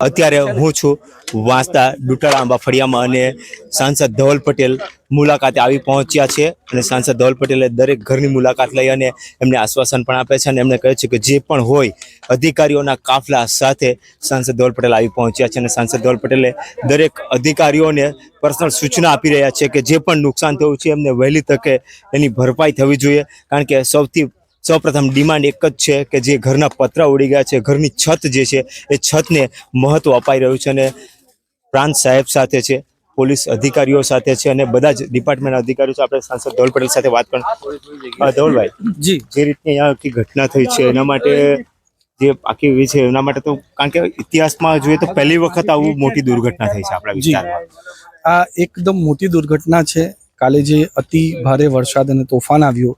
અત્યારે હું છું વાંસદા ડુટાળા આંબા ફળિયામાં અને સાંસદ ધવલ પટેલ મુલાકાતે આવી પહોંચ્યા છે અને સાંસદ ધવલ પટેલે દરેક ઘરની મુલાકાત લઈ અને એમને આશ્વાસન પણ આપે છે અને એમને કહે છે કે જે પણ હોય અધિકારીઓના કાફલા સાથે સાંસદ ધવલ પટેલ આવી પહોંચ્યા છે અને સાંસદ ધવલ પટેલે દરેક અધિકારીઓને પર્સનલ સૂચના આપી રહ્યા છે કે જે પણ નુકસાન થયું છે એમને વહેલી તકે એની ભરપાઈ થવી જોઈએ કારણ કે સૌથી સૌપ્રથમ ડિમાન્ડ એક જ છે કે જે ઘરના પતરા ઉડી ગયા છે ઘરની છત જે છે એ છતને મહત્વ અપાઈ રહ્યું છે અને પ્રાંત સાહેબ સાથે છે પોલીસ અધિકારીઓ સાથે છે અને બધા જ ડિપાર્ટમેન્ટ અધિકારીઓ છે. આપણે સાંસદ ધવલ પટેલ સાથે વાત હા, ધવલભાઈ જી. જે રીતની અહીંયા આખી ઘટના થઈ છે એના માટે જે આખી એવી છે એના માટે તો કારણ કે ઇતિહાસમાં જોઈએ તો પહેલી વખત આવું મોટી દુર્ઘટના થઈ છે આપણા વિચારમાં વિસ્તારમાં. આ એકદમ મોટી દુર્ઘટના છે. કાલે જે અતિ ભારે વરસાદ અને તોફાન આવ્યો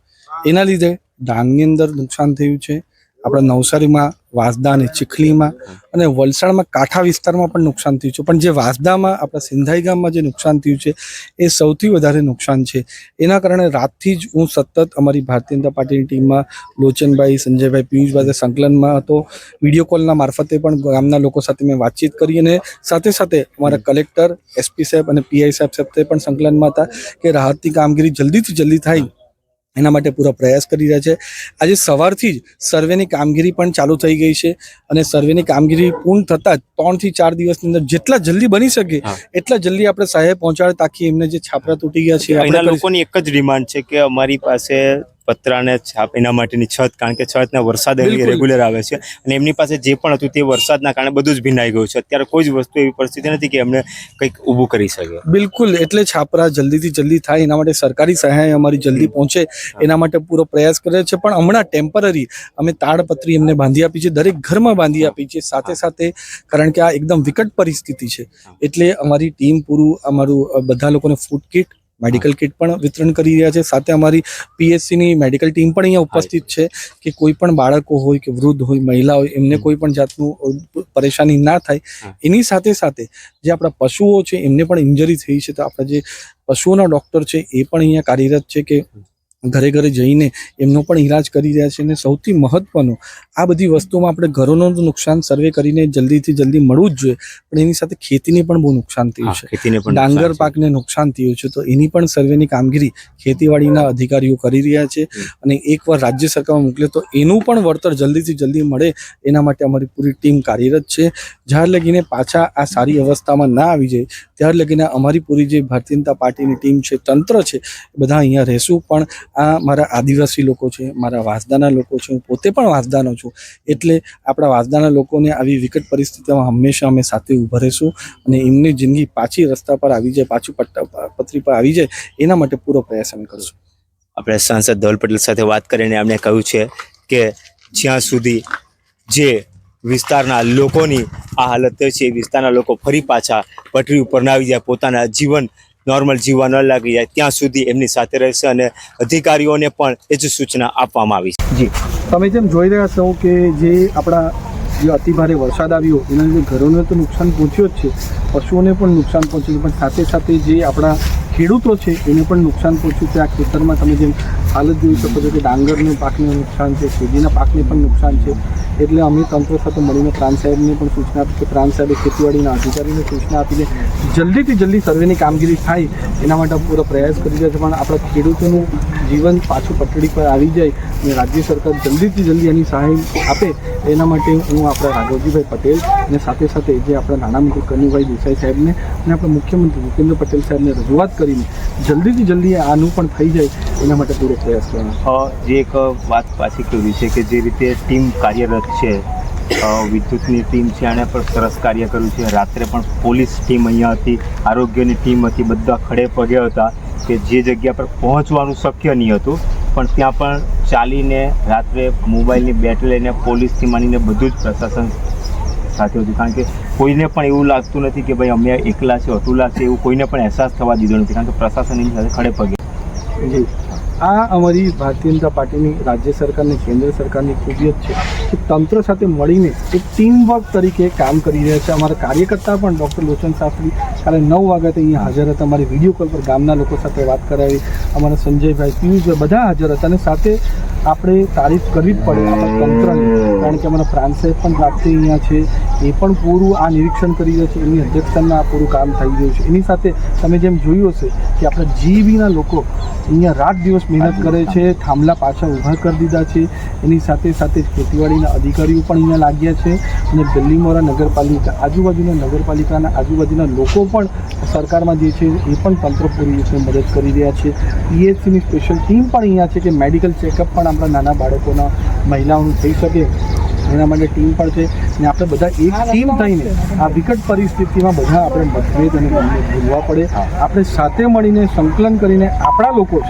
એના લીધે ડાંગની અંદર નુકસાન થયું છે. આપણા નવસારીમાં વાંસદા અને ચીખલીમાં અને વલસાડમાં કાંઠા વિસ્તારમાં પણ નુકસાન થયું છે. પણ જે વાંસદામાં આપણા સિંધાઈ ગામમાં જે નુકસાન થયું છે એ સૌથી વધારે નુકસાન છે. એના કારણે રાતથી જ હું સતત અમારી ભારતીય જનતા પાર્ટીની ટીમમાં લોચનભાઈ સંજયભાઈ પિયુષભાઈ સંકલનમાં હતો. વીડિયો કોલના મારફતે પણ ગામના લોકો સાથે મેં વાતચીત કરી અને સાથે સાથે અમારા કલેક્ટર એસપી સાહેબ અને પીઆઈ સાહેબ સાથે પણ સંકલનમાં હતા કે રાહતની કામગીરી જલ્દીથી જલ્દી થાય. એના માટે પૂરા પ્રયાસ કરી રહ્યા છે. આજે સવારથી જ સર્વેની કામગીરી પણ ચાલુ થઈ ગઈ છે અને સર્વેની કામગીરી પૂર્ણ થતાં જ ત્રણથી ચાર દિવસની અંદર જેટલા જલ્દી બની શકે એટલા જલ્દી આપણે સહાય પહોંચાડે તાકી એમને જે છાપરા તૂટી ગયા છે લોકોની એક જ ડિમાન્ડ છે કે અમારી પાસે પતરાને છાપ એના માટેની છત કારણ કે છતના વરસાદ. રેગ્યુલર આવે છે. અને એમની પાસે જે પણ હતું તે વરસાદના કારણે બધું જ ભીનાઈ ગયું છે. અત્યારે કોઈ જ વસ્તુ એવી પરિસ્થિતિ નથી કે એમને કંઈક ઊભું કરી શકે. બિલકુલ એટલે છાપરા જલ્દીથી જલ્દી થાય એના માટે સરકારી સહાય અમારી જલ્દી પહોંચે એના માટે પૂરો પ્રયાસ કરે છે. પણ હમણાં ટેમ્પરરી અમે તાડપત્રી એમને બાંધી આપી છે દરેક ઘરમાં બાંધી આપી છે. સાથે સાથે કારણ કે આ એકદમ વિકટ પરિસ્થિતિ છે. એટલે અમારી ટીમ પૂરું અમારું બધા લોકોને ફૂડ કિટ મેડિકલ કિટ પણ વિતરણ કરી રહ્યા છે. સાથે અમારી પીએસસીની મેડિકલ ટીમ પણ અહીંયા ઉપસ્થિત છે કે કોઈ પણ બાળકો હોય કે વૃદ્ધ હોય મહિલા હોય એમને કોઈ પણ જાતનું પરેશાની ના થાય. એની સાથે સાથે જે આપણા પશુઓ છે એમને પણ ઇન્જરી થઈ છે. તો આપણા જે પશુઓના ડોક્ટર છે એ પણ અહીંયા કાર્યરત છે કે ઘરે ઘરે જઈને એમનો પણ ઈલાજ કરી રહ્યા છે અને સૌથી મહત્વનું આ બધી વસ્તુમાં આપણે ઘરોનું નુકસાન સર્વે કરીને જલ્દીથી જલ્દી મળવું જ જોઈએ. પણ એની સાથે ખેતીને પણ બહુ નુકસાન થયું છે. ખેતીને પણ ડાંગર પાકને નુકસાન થયું છે. તો એની પણ સર્વેની કામગીરી ખેતીવાડીના અધિકારીઓ કરી રહ્યા છે અને એકવાર રાજ્ય સરકારમાં મોકલે તો એનું પણ વળતર જલ્દીથી જલ્દી મળે. એના માટે અમારી પૂરી ટીમ કાર્યરત છે. જ્યારે લગીને પાછા આ સારી અવસ્થામાં ના આવી જાય. ત્યાર લગીને અમારી પૂરી જે ભારતીય જનતા પાર્ટીની ટીમ છે તંત્ર છે બધા અહીંયા રહેશું. પણ આ મારા આદિવાસી લોકો છે, મારા વાંસદાના લોકો છે, હું પોતે પણ વાંસદાનો છું. એટલે આપણા વાંસદાના લોકોને આવી વિકટ પરિસ્થિતિમાં હંમેશા અમે સાથે ઊભા રહીશું અને એમની જિંદગી પાછી રસ્તા પર આવી જાય, પાછું પટ્ટા, પથરી પર આવી જાય, એના માટે પૂરો પ્રયાસ અમે કરીશું આપણે સાંસદ ધવલ પટેલ સાથે વાત કરીને એમણે કહ્યું છે કે જ્યાં સુધી જે વિસ્તારના લોકોની આ હાલત છે, એ વિસ્તારના લોકો ફરી પાછા પટરી ઉપર ના આવી જાય, પોતાના જીવન નોર્મલ જીવવા ન લાગી જાય, ત્યાં સુધી એમની સાથે રહેશે અને અધિકારીઓને પણ એ જ સૂચના આપવામાં આવી છે. જી. તમે જેમ જોઈ રહ્યા છો કે જે આપણા જે અતિ ભારે વરસાદ આવ્યો, એના લીધે ઘરોને તો નુકસાન પહોંચ્યું જ છે. પશુઓને પણ નુકસાન પહોંચ્યું પણ સાથે સાથે જે આપણા ખેડૂતો છે, એને પણ નુકસાન પહોંચ્યું છે. આ ખેતરમાં તમે જેમ હાલત જોઈ શકો છો કે ડાંગરનું પાકને નુકસાન છે શેરડીના પાકને પણ નુકસાન છે. એટલે અમે તંત્ર સાથે મળીને પ્રાંત સાહેબને પણ સૂચના આપી કે પ્રાંત સાહેબે ખેતીવાડીના અધિકારીને સૂચના આપીને જલ્દીથી જલ્દી સર્વેની કામગીરી થાય, એના માટે પૂરો પ્રયાસ કરી રહ્યા છે પણ આપણા ખેડૂતોનું જીવન પાછું પટડી પર આવી જાય અને રાજ્ય સરકાર જલ્દીથી જલ્દી એની સહાય આપે, એના માટે હું આપણા રાઘવજીભાઈ પટેલ અને સાથે સાથે જે આપણા નાણામંત્રી કનુભાઈ દેસાઈ સાહેબને અને આપણા મુખ્યમંત્રી ભૂપેન્દ્ર પટેલ સાહેબને રજૂઆત કરીને જલ્દીથી જલ્દી આનું પણ થઈ જાય એના માટે પૂરો પ્રયાસ કરવાનો જે એક વાત પાછી કરવી છે કે જે રીતે ટીમ કાર્યરત છે વિદ્યુતની ટીમ છે એણે પણ સરસ કાર્ય કર્યું છે. રાત્રે પણ પોલીસ ટીમ અહીંયા હતી આરોગ્યની ટીમ હતી બધા ખડે પગે હતા કે જે જગ્યા પર પહોંચવાનું શક્ય નહીં હતું. પણ ત્યાં પણ ચાલીને રાત્રે મોબાઈલની બેટ લઈને પોલીસથી માંડીને બધું જ પ્રશાસન સાથે હતું. કારણ કે કોઈને પણ એવું લાગતું નથી કે ભાઈ અમે એકલા છે અતુલા છે એવું કોઈને પણ અહેસાસ થવા દીધો નથી. કારણ કે પ્રશાસન એની સાથે ખડે પગે. જી. આ અમારી ભારતીય જનતા પાર્ટીની, રાજ્ય સરકારની, કેન્દ્ર સરકારની ખૂબિયત છે કે તંત્ર સાથે મળીને એક ટીમ વર્ક તરીકે કામ કરી રહ્યા છે. અમારા કાર્યકર્તા પણ ડૉક્ટર લોચન શાસ્ત્રી કાલે નવ વાગ્યાથી અહીંયા હાજર હતા. અમારી વીડિયો કોલ પર ગામના લોકો સાથે વાત કરાવી. અમારા સંજયભાઈ પિયુષભાઈ બધા હાજર હતા અને સાથે આપણે તારીફ કરવી જ પડે આપણા કારણ કે અમારા પ્રાંત પણ રાત્રે અહીંયા છે. એ પણ પૂરું આ નિરીક્ષણ કરી રહ્યો છે. એની અધ્યક્ષતામાં આ પૂરું કામ થઈ રહ્યું છે. એની સાથે તમે જેમ જોયું હશે કે આપણા જીબીના લોકો અહીંયા રાત દિવસ મહેનત કરે છે થાંભલા પાછા ઊભા કરી દીધા છે એની સાથે સાથે ખેતીવાડીના અધિકારીઓ પણ અહીંયા લાગ્યા છે અને બિલ્લીમોરા નગરપાલિકા આજુબાજુના નગરપાલિકાના આજુબાજુના લોકો પણ સરકારમાં જે છે એ પણ તંત્ર પૂરી રીતે મદદ કરી રહ્યા છે. પીએચસીની સ્પેશિયલ ટીમ પણ અહીંયા છે કે મેડિકલ ચેકઅપ પણ આપણા નાના બાળકોના મહિલાઓનું થઈ શકે. એના માટે ટીમ પણ છે. અને આપણે બધા એક ટીમ થઈને આ વિકટ પરિસ્થિતિમાં બધા આપણે મતભેદ અને ભૂલવા પડે. આપણે સાથે મળીને સંકલન કરીને આપણા લોકો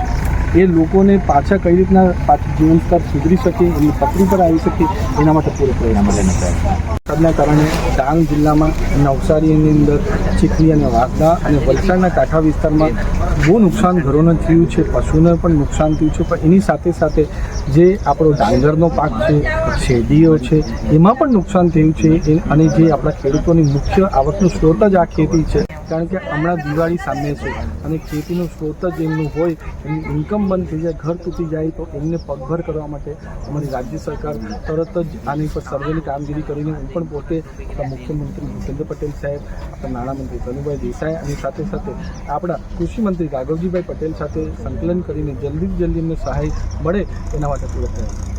છે એ લોકોને પાછા કઈ રીતના પાછું જીવન સ્તર સુધરી શકે એમની પકડી પર આવી શકે એના માટે પૂરો પ્રયત્ન વરસાદના કારણે ડાંગ જિલ્લામાં નવસારીની અંદર ચીખલી અને વાગદા અને વલસાડના કાંઠા વિસ્તારમાં બહુ નુકસાન ઘરોને થયું છે, પશુને પણ નુકસાન થયું છે. પણ એની સાથે સાથે જે આપણો ડાંગરનો પાક છે, શેરડીઓ છે, એમાં પણ નુકસાન થયું છે. અને જે આપણા ખેડૂતોની મુખ્ય આવકનો સ્ત્રોત જ આ ખેતી છે. કારણ કે હમણાં દિવાળી સામે છે અને ખેતીનો સ્ત્રોત જ એમનું હોય, એમની ઇન્કમ બંધ થઈ જાય, ઘર તૂટી જાય, તો એમને પગભર કરવા માટે અમારી રાજ્ય સરકાર તરત જ આની પર સર્વેની કામગીરી કરીને હું પણ પોતે આપણા મુખ્યમંત્રી ભૂપેન્દ્ર પટેલ સાહેબ, આપણા નાણામંત્રી ધનુભાઈ દેસાઈ અને સાથે સાથે આપણા કૃષિમંત્રી રાઘવજીભાઈ પટેલ સાથે સંકલન કરીને જલ્દી જલ્દી એમને સહાય મળે એના માટે પૂરો પ્રયાસ.